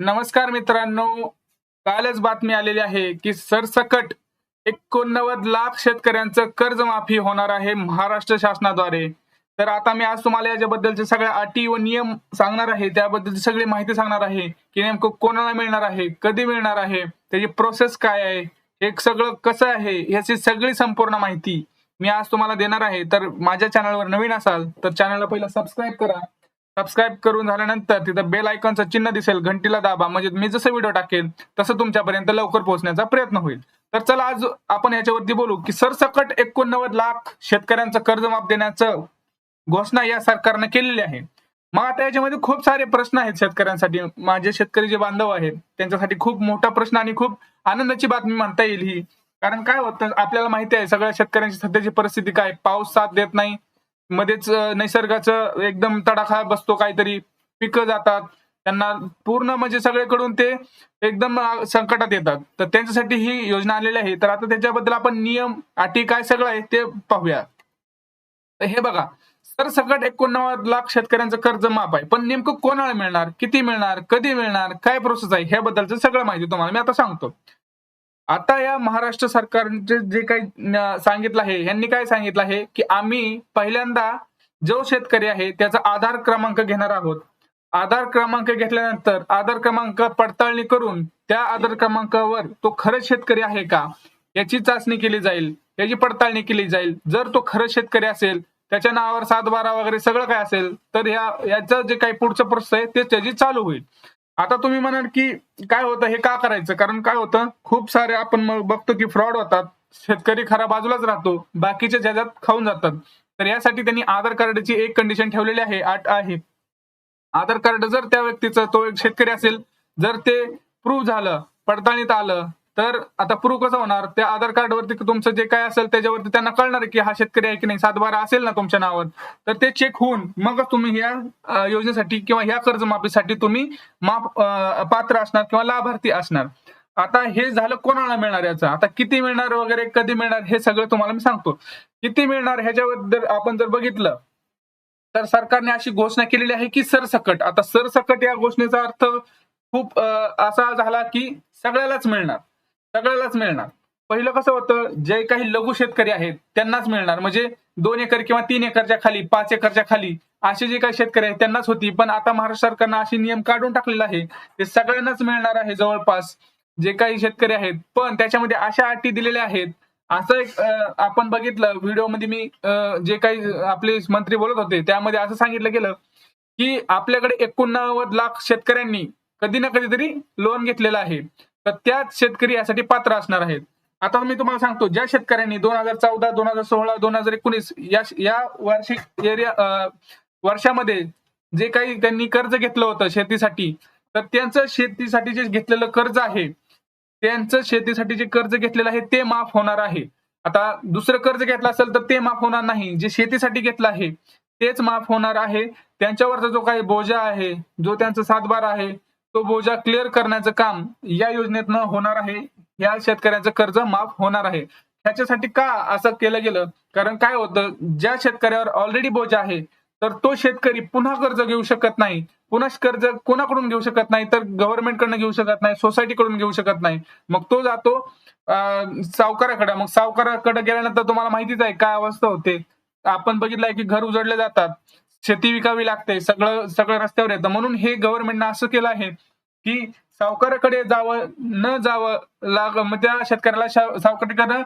नमस्कार मित्रांनो. कालच बातमी आलेली आहे की सरसकट एकोणनव्वद लाख शेतकऱ्यांचं कर्जमाफी होणार आहे महाराष्ट्र शासनाद्वारे. तर आता मी आज तुम्हाला याच्याबद्दलचे सगळ्या अटी व नियम सांगणार आहे. त्याबद्दलची सगळी माहिती सांगणार आहे की नेमकं कोणाला मिळणार आहे कधी मिळणार आहे त्याची प्रोसेस काय आहे हे सगळं कसं आहे याची सगळी संपूर्ण माहिती मी आज तुम्हाला देणार आहे. तर माझ्या चॅनलवर नवीन असाल तर चॅनलला पहिला सबस्क्राईब करा. सबस्क्राईब करून झाल्यानंतर तिथं बेल आयकॉनचं चिन्ह दिसेल घंटीला दाबा. म्हणजे मी जसं व्हिडिओ टाकेल तसं तुमच्यापर्यंत लवकर पोहोचण्याचा प्रयत्न होईल. तर चला आज आपण याच्यावरती बोलू की सरसकट एकोणनव्वद लाख शेतकऱ्यांचं कर्ज माफ देण्याचं घोषणा या सरकारनं केलेली आहे. मग आता याच्यामध्ये खूप सारे प्रश्न आहेत शेतकऱ्यांसाठी. माझे शेतकरी जे बांधव आहेत त्यांच्यासाठी खूप मोठा प्रश्न आणि खूप आनंदाची बातमी म्हणता येईल ही. कारण काय होतं आपल्याला माहिती आहे सगळ्या शेतकऱ्यांची सध्याची परिस्थिती काय? पाऊस साथ देत नाही. मध्येच निसर्गाचं एकदम तडाखा बसतो काहीतरी. पिकं जातात. त्यांना पूर्ण म्हणजे सगळीकडून ते एकदम संकटात येतात. तर त्यांच्यासाठी ही योजना आलेली आहे. तर आता त्याच्याबद्दल आपण नियम अटी काय सगळं आहे ते पाहूया. तर हे बघा. सरसकट एकोणनव्वद लाख शेतकऱ्यांचं कर्ज माफ आहे. पण नेमकं कोणाला मिळणार? किती मिळणार? कधी मिळणार? काय प्रोसेस आहे? ह्याबद्दलचं सगळं माहिती तुम्हाला मी आता सांगतो. आता या महाराष्ट्र सरकारचे जे काही सांगितलं आहे यांनी काय सांगितलं आहे की आम्ही पहिल्यांदा जो शेतकरी आहे त्याचा आधार क्रमांक घेणार आहोत. आधार क्रमांक घेतल्यानंतर आधार क्रमांक पडताळणी करून त्या आधार क्रमांकावर तो खरंच शेतकरी आहे का याची चाचणी केली जाईल याची पडताळणी केली जाईल. जर तो खरं शेतकरी असेल त्याच्या नावावर सात बारा वगैरे सगळं काय असेल तर ह्या याचं जे काही पुढचं प्रोसेस आहे ते त्याची चालू होईल. आता तुम्ही म्हणाल की काय होतं हे का करायचं? कारण काय होतं खूप सारे आपण मग बघतो की फ्रॉड होतात शेतकरी खरा बाजूलाच राहतो बाकीच्या ज्याच्यात खाऊन जातात. तर यासाठी त्यांनी आधार कार्डची एक कंडिशन ठेवलेली आहे आठ आहे. आधार कार्ड जर त्या व्यक्तीचं तो एक शेतकरी असेल जर ते प्रूव्ह झालं पडताळणीत आलं तर आता प्रूव्ह कसं होणार? त्या आधार कार्डवरती तुमचं जे काय असेल त्याच्यावरती त्यांना कळणार की हा शेतकरी आहे की नाही. सातबारा असेल ना तुमच्या नावावर. तर ते चेक होऊन मग तुम्ही या योजनेसाठी किंवा ह्या कर्जमाफीसाठी तुम्ही माफ पात्र असणार किंवा लाभार्थी असणार. आता हे झालं कोणाला मिळणार याचं? आता किती मिळणार वगैरे कधी मिळणार हे सगळं तुम्हाला मी सांगतो. किती मिळणार ह्याच्याबद्दल आपण जर बघितलं तर सरकारने अशी घोषणा केलेली आहे की सरसकट. आता सरसकट या घोषणेचा अर्थ खूप असा झाला की सगळ्यालाच मिळणार. सगळ्यालाच मिळणार. पहिलं कसं होतं जे काही लघु शेतकरी आहेत त्यांनाच मिळणार. म्हणजे दोन एकर किंवा तीन एकरच्या खाली पाच एकरच्या खाली असे जे काही शेतकरी आहेत त्यांनाच होती. पण आता महाराष्ट्र सरकारनं असे नियम काढून टाकलेला आहे ते सगळ्यांनाच मिळणार आहे जवळपास. जे काही शेतकरी आहेत पण त्याच्यामध्ये अशा अटी दिलेल्या आहेत. असं एक आपण बघितलं व्हिडिओमध्ये मी जे काही आपले मंत्री बोलत होते त्यामध्ये असं सांगितलं गेलं की आपल्याकडे एकोणनव्वद लाख शेतकऱ्यांनी कधी ना कधीतरी लोन घेतलेलं आहे. तर त्याच शेतकरी यासाठी पात्र असणार आहेत. आता मी तुम्हाला सांगतो ज्या शेतकऱ्यांनी दोन हजार चौदा दोन हजार सोळा दोन हजार एकोणीस या या वार्षिक एरिया अं, वर्षामध्ये जे काही त्यांनी कर्ज घेतलं होतं शेतीसाठी तर त्यांचं शेतीसाठी जे घेतलेलं कर्ज आहे त्यांचं शेतीसाठी जे कर्ज घेतलेलं आहे ते माफ होणार आहे. आता दुसरं कर्ज घेतलं असेल तर ते माफ होणार नाही. जे शेतीसाठी घेतलं आहे तेच माफ होणार आहे. त्यांच्यावरचा जो काही बोजा आहे जो त्यांचा सातबार आहे तो बोजा क्लिअर करण्याचं काम या योजनेतनं होणार आहे. या शेतकऱ्यांचं कर्ज माफ होणार आहे. त्याच्यासाठी का असं केलं गेलं? कारण काय होतं? ज्या शेतकऱ्यावर ऑलरेडी बोजा आहे तर तो शेतकरी पुन्हा कर्ज घेऊ शकत नाही. पुन्हा कर्ज कोणाकडून घेऊ शकत नाही? तर गव्हर्नमेंटकडनं घेऊ शकत नाही सोसायटीकडून घेऊ शकत नाही. मग तो जातो सावकाराकडे. मग सावकाराकडे गेल्यानंतर तुम्हाला माहितीच आहे काय अवस्था होते. आपण बघितलंय की घर उजडले जातात. शेती विकावी लागते. सगळं सगळं रस्त्यावर येतं. म्हणून हे गव्हर्नमेंटनं असं केलं आहे. की सावकाराकडे जावं न जावं लाग मग त्या शेतकऱ्याला शा- सावकाराकडे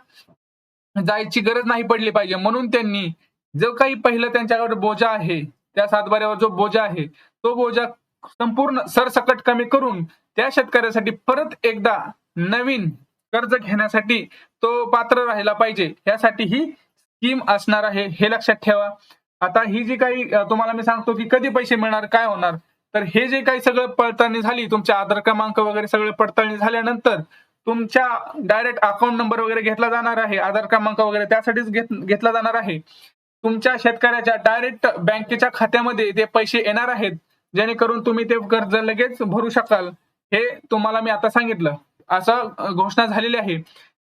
जायची गरज नाही पडली पाहिजे. म्हणून त्यांनी जो काही पहिलं त्यांच्याकडे बोजा आहे त्या सातबाऱ्यावर जो बोजा आहे तो बोजा संपूर्ण सरसकट कमी करून त्या शेतकऱ्यासाठी परत एकदा नवीन कर्ज घेण्यासाठी तो पात्र राहिला पाहिजे. यासाठी ही स्कीम असणार आहे हे लक्षात ठेवा. आता ही जी काही तुम्हाला मी सांगतो की कधी पैसे मिळणार काय होणार तर हे जे काही सगळं पडताळणी झाली तुमच्या आधार क्रमांक वगैरे सगळं पडताळणी झाल्यानंतर तुमच्या डायरेक्ट अकाउंट नंबर वगैरे घेतला जाणार आहे आधार क्रमांक वगैरे त्यासाठीच घेत- घेतला जाणार आहे. तुमच्या शेतकऱ्याच्या डायरेक्ट बँकेच्या खात्यामध्ये ते पैसे येणार आहेत जेणेकरून तुम्ही ते कर्ज लगेच भरू शकाल. हे तुम्हाला मी आता सांगितलं. असं घोषणा झालेली आहे.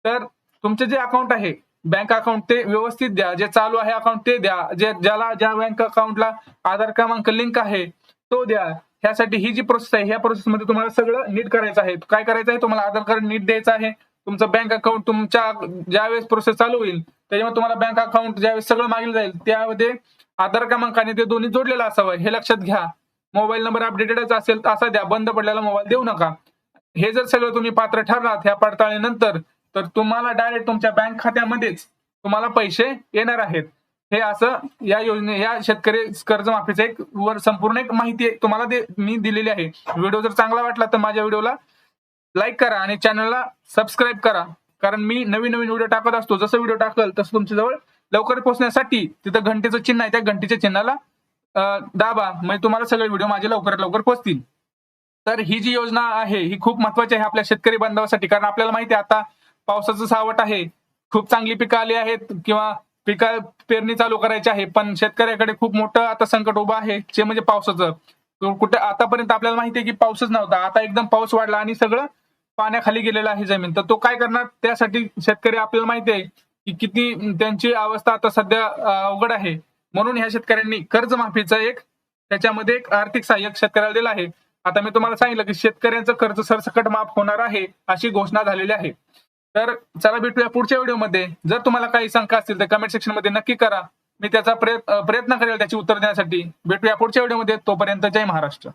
तर तुमचे जे अकाउंट आहे बँक अकाउंट ते व्यवस्थित द्या. जे चालू आहे अकाउंट ते द्या. जे ज्याला ज्या बँक अकाउंटला आधार क्रमांक लिंक आहे तो द्या. ह्यासाठी ही जी प्रोसेस आहे ह्या प्रोसेसमध्ये तुम्हाला सगळं नीट करायचं आहे. काय करायचं आहे? तुम्हाला आधार कार्ड नीट द्यायचं आहे. तुमचं बँक अकाउंट तुमच्या ज्यावेळेस प्रोसेस चालू होईल त्याच्यामुळे तुम्हाला बँक अकाउंट ज्यावेळेस सगळं मागील जाईल त्यामध्ये आधार क्रमांकाने ते दोन्ही जोडलेलं असावं. हे लक्षात घ्या. मोबाईल नंबर अपडेटेडच असेल तर असा द्या. बंद पडलेला मोबाईल देऊ नका. हे जर सगळं तुम्ही पात्र ठरलात ह्या पडताळणीनंतर तर तुम्हाला डायरेक्ट तुमच्या बँक खात्यामध्येच तुम्हाला पैसे येणार आहेत. हे असं या योजने या शेतकरी कर्जमाफीचं एक वर संपूर्ण एक माहिती तुम्हाला दे मी दिलेली आहे. व्हिडिओ जर चांगला वाटला तर माझ्या व्हिडिओला लाईक करा आणि चॅनलला सबस्क्राईब करा. कारण मी नवीन नवीन व्हिडिओ टाकत असतो. जसं व्हिडिओ टाकल तसं तुमच्या जवळ लवकर पोहोचण्यासाठी तिथं घंटेचं चिन्ह आहे. त्या घंटेच्या चिन्हाला दाबा. म्हणजे तुम्हाला सगळे व्हिडिओ माझे लवकरात लवकर पोहोचतील. तर ही जी योजना आहे ही खूप महत्वाची आहे आपल्या शेतकरी बांधवासाठी. कारण आपल्याला माहिती आहे आता पावसाचं सावट आहे. खूप चांगली पिकं आली आहेत किंवा पिका पेरणी चालू करायची आहे पण शेतकऱ्याकडे खूप मोठं आता संकट उभं आहे जे म्हणजे पावसाचं. कुठे आतापर्यंत आपल्याला माहिती आहे की पाऊसच नव्हता आता एकदम पाऊस वाढला आणि सगळं पाण्याखाली गेलेलं आहे जमीन. तर तो काय करणार? त्यासाठी शेतकरी आपल्याला माहिती आहे की किती त्यांची अवस्था आता सध्या अवघड आहे. म्हणून ह्या शेतकऱ्यांनी कर्जमाफीचा एक त्याच्यामध्ये एक आर्थिक सहाय्य शेतकऱ्याला दिलं आहे. आता मी तुम्हाला सांगितलं की शेतकऱ्यांचं कर्ज सरसकट माफ होणार आहे अशी घोषणा झालेली आहे. तर चला भेटूया पुढच्या व्हिडिओमध्ये जर तुम्हाला काही शंका असतील तर कमेंट सेक्शनमध्ये नक्की करा. मी त्याचा प्रयत्न करेल त्याची उत्तर देण्यासाठी. भेटूया पुढच्या व्हिडिओमध्ये तोपर्यंत जय महाराष्ट्र.